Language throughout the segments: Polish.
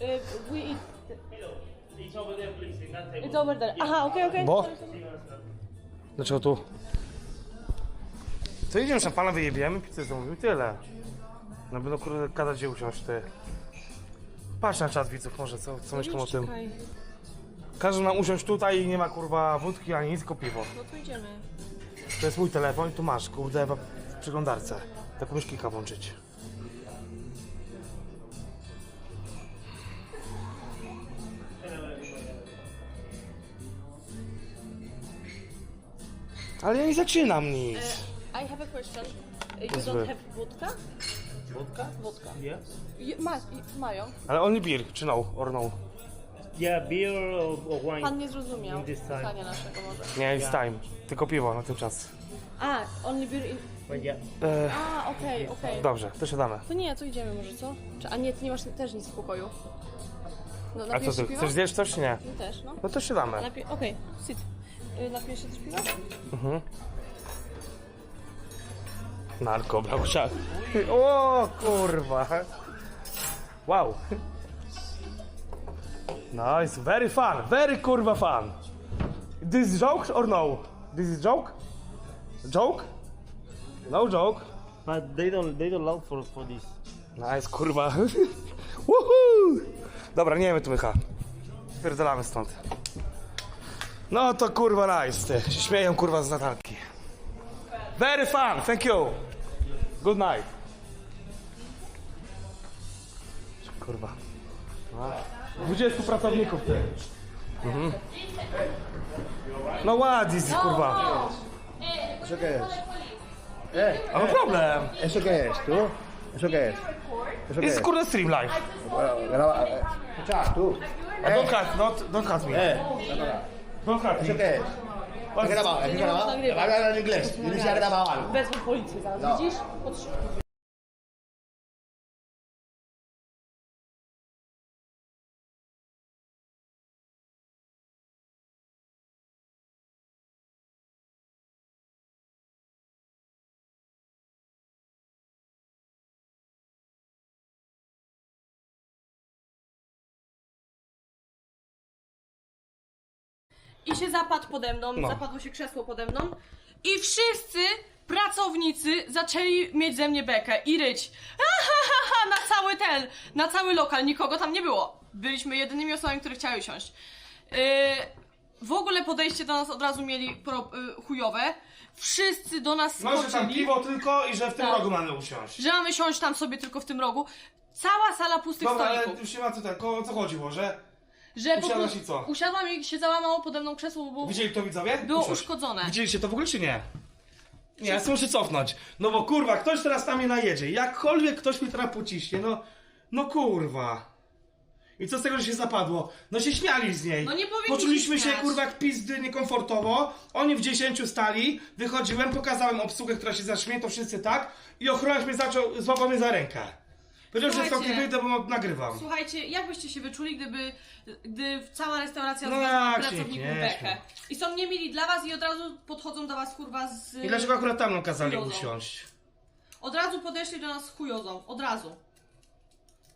Uh, we eat. It's over there, please. In that table. It's over there. Aha, okej, okej. Bo? Dlaczego tu? To idziemy szampana, wyjebiemy, pizzę tyle. No będą kurde gadać gdzie usiąść, ty. Patrz na czat widzów może, co, co myślą o tym. Czekaj. Każą nam usiąść tutaj i nie ma kurwa wódki ani nic, tylko piwo. No to idziemy. To jest mój telefon i tu masz, kurde, w przeglądarce. Tak umiesz kilka włączyć. Ale ja nie zaczynam nic. I have a question. Uh, You don't have? Vodka? Vodka. Yes. Je- Ma, i- mają. Ale only beer, czy no, or no? Yeah, beer or, or wine. Pan nie zrozumiał In this time. pytania naszego może. Nie, it's time. Tylko piwo na ten czas. A, only beer in... But yeah. E, A, okej, okej. dobrze, to siadamy. To nie, to idziemy może, co? Czy, a nie, ty nie masz też nic w pokoju. No, A co napijesz ty, się piwa? chcesz zjeść coś czy nie? My też, no. No to siadamy. Napij... Okej, sit. Y, Napijesz się też piwa? Narko, brałsia. O kurwa. Wow. Nice, very fun, very kurwa fun. This is joke or no? This is joke? Joke? No joke. But they don't they don't allow for for this. Nice, kurwa. Woohoo! Dobra, nie wiem, tu mycha. Pierdolamy stąd. No to kurwa nice, ty. Się śmieją kurwa z Natalki. Very fun, thank you. Good night. Kurwa. A, 20 pracowników, ty. Mhm. No ładnie, kurwa. ¿Eso qué es? Eh, A no problem. ¿eso qué es, tú? ¿Eso qué es? ¿Eso qué It's es? kurwa stream live. Bueno, graba, eh, escucha, tú. Don't cut, not, don't cut me. Eh, cut ¿Eso qué es? ¿Has grabado? ¿Has Nie grabado? można nagrywać. Habla en inglés. Dile si ha grabado algo. No. widzisz? I się zapadł pode mną, No. zapadło się krzesło pode mną i wszyscy pracownicy zaczęli mieć ze mnie bekę i ryć. Na cały ten, na cały lokal, nikogo tam nie było. Byliśmy jedynymi osobami, które chciały siąść. Yy, w ogóle podejście do nas od razu mieli pro, yy, chujowe. Wszyscy do nas No, że tam skoczyli, piwo tylko i że w tym Tak. rogu mamy usiąść. że mamy siąść tam sobie tylko w tym rogu. Cała sala pustych Dobra, ale stolików. już nie ma co tak, o co chodziło, że Że po usiadłaś prostu- i co? Usiadłam i się załamało pode mną krzesło, bo było, widzieli to widzowie? było Usiądź. uszkodzone. Widzieliście to w ogóle czy nie? Nie, ja sobie muszę cofnąć. No bo kurwa, ktoś teraz na mnie najedzie. Jakkolwiek ktoś mi teraz pociśnie, no, no kurwa. I co z tego, że się zapadło? No się śmiali z niej. No nie powinni Poczuliśmy się śmiać. kurwa jak pizdy niekomfortowo. Oni w dziesięciu stali, wychodziłem, pokazałem obsługę, która się zaśmieje, to wszyscy tak. I ochroniarz mnie zaczął, złapał mnie za rękę. Powiedział, że Słuchajcie. nie wyjdę, bo nagrywam. Słuchajcie, jak byście się wyczuli, gdyby, gdy cała restauracja No odwiedzała jak się pracowników nie. I są niemili dla was i od razu podchodzą do was kurwa z... I dlaczego akurat tam nam kazali usiąść? Od razu podeszli do nas z chujozą, od razu.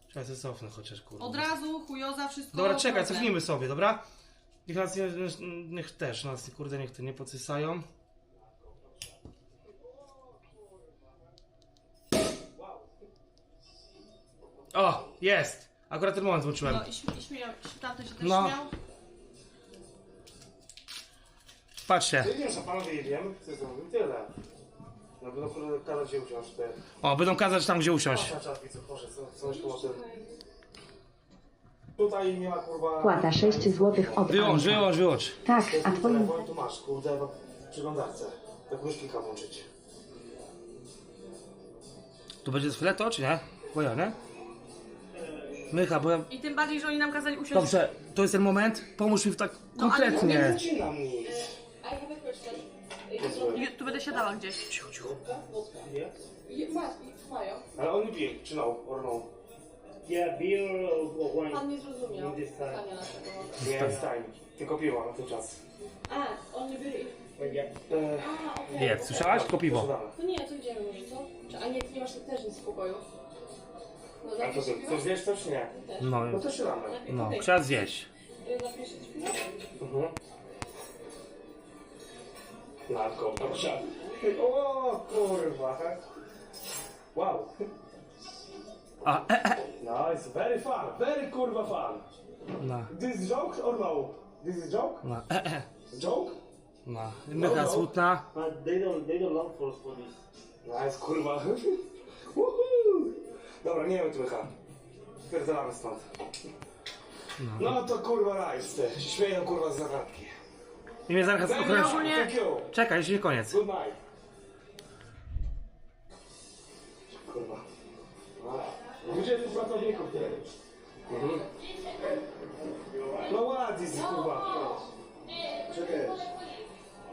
Trzeba się cofnąć chociaż kurwa. Od razu, chujoza, wszystko... Dobra, czekaj, problem. cofnijmy sobie, dobra? Niech nas nie, niech też nas, kurde, niech to nie pocysają. O, jest! Akurat ten moment włączyłem. No i, tamten się też No. śmiał. Patrzcie. Panowie jedziemy, chcę zrobić tyle. No będą kurde kazać gdzie usiąść te... O, będą kazać tam gdzie usiąść. Na proszę, co, tym. Tutaj nie ma kurwa... Płata 6 zł od Wyłącz, Anka. wyłącz, wyłącz. Tak, To jest a mój twoim telefon, tu masz, kurde, w przeglądarce. Tak kilka włączyć. Tu będzie fleto, czy nie? Nie? Mycha, bo ja... I tym bardziej, że oni nam kazali usiąść... Dobrze, to jest ten moment, pomóż mi w tak No, ale konkretnie. nie. I have a question. I Tu będę siadała gdzieś. Cicho, cicho. Mają. Ale on nie czy no, or no? Yeah, beer or, or wine. Pan nie zrozumiał pytania naszego może. Nie, jest time. Tylko piwo na ten czas. A, only beer in... But yeah. A, okej. Nie, słyszałaś? Tylko piwo. To nie, to idziemy może, co? Czy, a nie, ty nie masz też nic w pokoju. A to co, chcesz zjeść to czy nie? No, No to siadamy. no, trzeba zjeść. Mhm. Narko, proszę. O kurwa. Wow. A, e, e. Nice, very fun, very kurwa fun. No, This is joke or no? This is joke? no, e, e. Joke? No, mycha smutna. But they don't they don't long for for this. Nice, kurwa. Woohoo. Dobra, nie wiem, tłycha. Spierdalamy stąd. No to kurwa nice, ty. Się Śmieją kurwa z zagadki. I mnie zaraz thank you. Czekaj, jeszcze nie koniec. Good night. Kurwa. A, 20 pracowników tyle. Mhm. No ładnie, kurwa.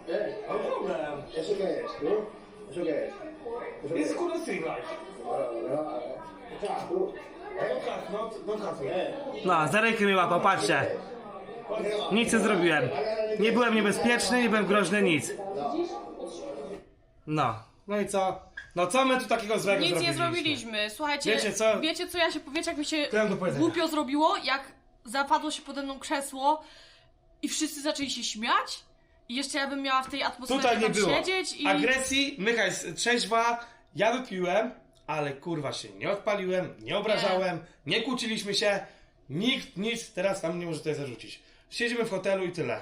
¿Eh? No problem. ¿Eso qué es, es? Life. Bueno, no, cut, not, cut me. No, za rękę mnie łapał, patrzcie. Nic nie zrobiłem. Nie byłem niebezpieczny, nie byłem groźny, nic. No. No i co? No co my tu takiego złego Nic nie zrobiliśmy? Słuchajcie, Wiecie co? wiecie co ja się powiecie, jak mi się do powiedzenia. głupio zrobiło, jak zapadło się pode mną krzesło i wszyscy zaczęli się śmiać? I jeszcze ja bym miała w tej atmosferze Tutaj nie tam było. siedzieć i... Agresji, Mycha jest trzeźwa, ja wypiłem, ale kurwa się nie odpaliłem, nie obrażałem, nie kłóciliśmy się, nikt nic teraz tam nie może tutaj zarzucić. Siedzimy w hotelu i tyle.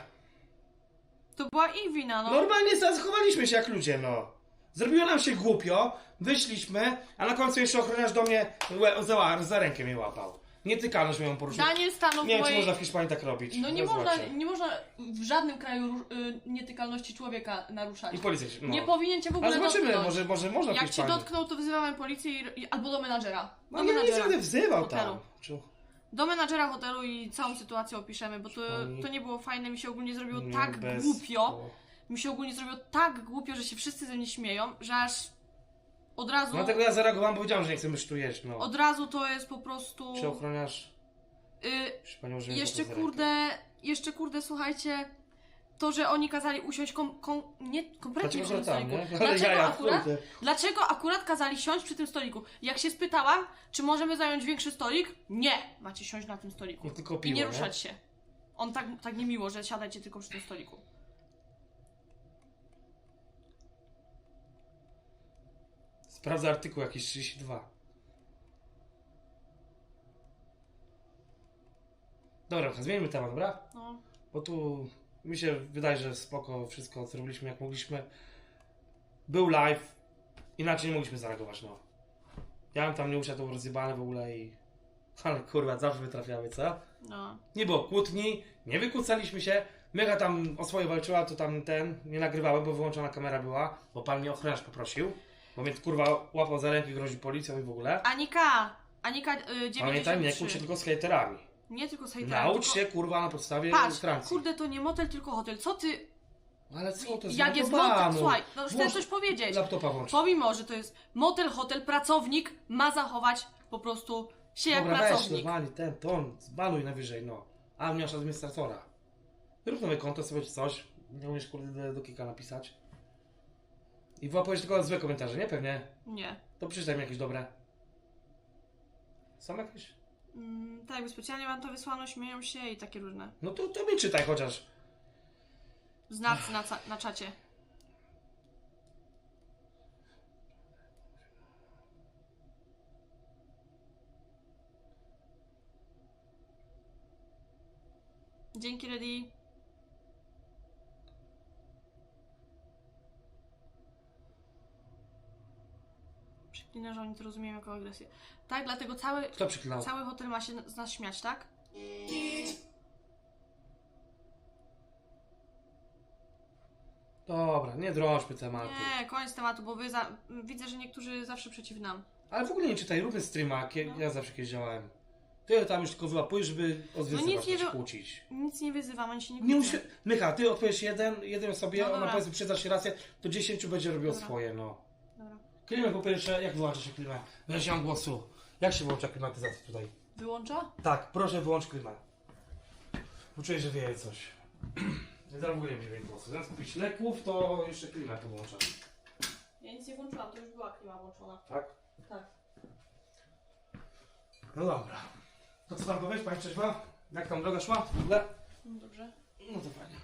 To była ich wina, no. Normalnie zachowaliśmy się jak ludzie, no. Zrobiło nam się głupio, wyszliśmy, a na końcu jeszcze ochroniarz do mnie łe, za, za rękę mnie łapał. Nietykalność miałem poruszyć. Daniel stanął w Nie wiem, czy mojej... można w Hiszpanii tak robić. No nie można, nie można w żadnym kraju y, nietykalności człowieka naruszać. I policja się, no. Nie powinien cię w ogóle Ale zobaczymy, dotknąć. może, może można w Jak cię Hiszpanii. dotknął, to wzywamy policję i, i, albo do menadżera. No Do ja nie menadżera. będę wzywał hotelu. tam. Czy- Do menadżera hotelu i całą sytuację opiszemy, bo to, to nie było fajne, mi się ogólnie zrobiło Nie, tak bez- głupio. Mi się ogólnie zrobiło tak głupio, że się wszyscy ze mnie śmieją, że aż od razu, Dlatego ja zareagowałem, powiedziałem, że nie chcemy tu jeść, no. od razu to jest po prostu... Czy ochroniarz Y, Hiszpanią że jeszcze za rękę. kurde, jeszcze kurde, słuchajcie, to, że oni kazali usiąść kom, kom, nie, kompletnie Dlaczego przy tym tam, stoliku. nie? Ale Dlaczego jaja, akurat, kurde. dlaczego akurat kazali siąść przy tym stoliku? Jak się spytałam, czy możemy zająć większy stolik? Nie, macie siąść na tym stoliku. No, tylko I piwo, nie ruszać się. On tak, tak niemiło, że siadajcie tylko przy tym stoliku. Sprawdzę artykuł jakiś 32. Dobra, zmieńmy temat, dobra? No. Bo tu mi się wydaje, że spoko wszystko zrobiliśmy jak mogliśmy. Był live, inaczej nie mogliśmy zareagować, no. Ja bym tam nie usiadł rozjebany w ogóle i... Ale kurwa, zawsze wytrafiały, co? No. Nie było kłótni, nie wykłócaliśmy się. Mycha tam o swoje walczyła, to tam ten, nie nagrywałem, bo wyłączona kamera była, bo pan mnie ochroniarz poprosił. Bo mnie kurwa łapał za rękę, groził policją i w ogóle. Anika! Anika y, 93. Pamiętaj, nie kłóć się tylko z hejterami. Nie tylko z hejterami, Naucz tylko... się kurwa na podstawie Patrz, Francji. kurde, to nie motel, tylko hotel. Co ty... Ale co to jest Jak jest motel... Słuchaj, no chcę coś powiedzieć. Laptopa włącz. Pomimo, że to jest motel, hotel, pracownik ma zachować po prostu się jak Dobra, weź pracownik. normalnie ten ton, zbanuj najwyżej, no. A mnie masz administratora. Rób nowe konto sobie czy coś. Nie umiesz kurde do kilka napisać. I wyłapujesz tylko złe komentarze, nie? Pewnie. Nie. To przeczytaj mi jakieś dobre. Są jakieś? Mm, tak, jakby specjalnie wam to wysłano, śmieją się i takie różne. No to, to mi czytaj chociaż. Znacy na, ca- na czacie. Dzięki, Ready. Przeklinę, że oni to rozumieją jako agresję. Tak, dlatego cały, Kto cały hotel ma się z nas śmiać, tak? Dobra, nie drążmy tematu. Nie, koniec tematu, bo wy za... widzę, że niektórzy zawsze przeciw nam. Ale w ogóle nie czytaj, róbmy streama, kie- ja zawsze kiedyś działałem. Ty tam już tylko wyłapujesz, żeby No nic nie się wy- kłócić. Nic nie wyzywam, ani się nie Nie kłócę. musi... Mycha, ty odpowiesz jeden, jednej osobie, No ona dobra. powiedzmy przyznasz się rację, to 10 będzie robiło Dobra. swoje, no. Klimę po pierwsze, jak wyłącza się klimę? Się mam głosu. Jak się włącza klimatyzację tutaj? Wyłącza? Tak, proszę wyłącz klimę. Bo czuję, że wieje coś. Nie będzie głosu. Zamiast kupić leków, to jeszcze klimę tu włączę. Ja nic nie włączyłam, to już była klima włączona. Tak? Tak. No dobra. To co tam powiesz, pani Trzeźwa? Jak tam droga szła? No dobrze. No to fajnie.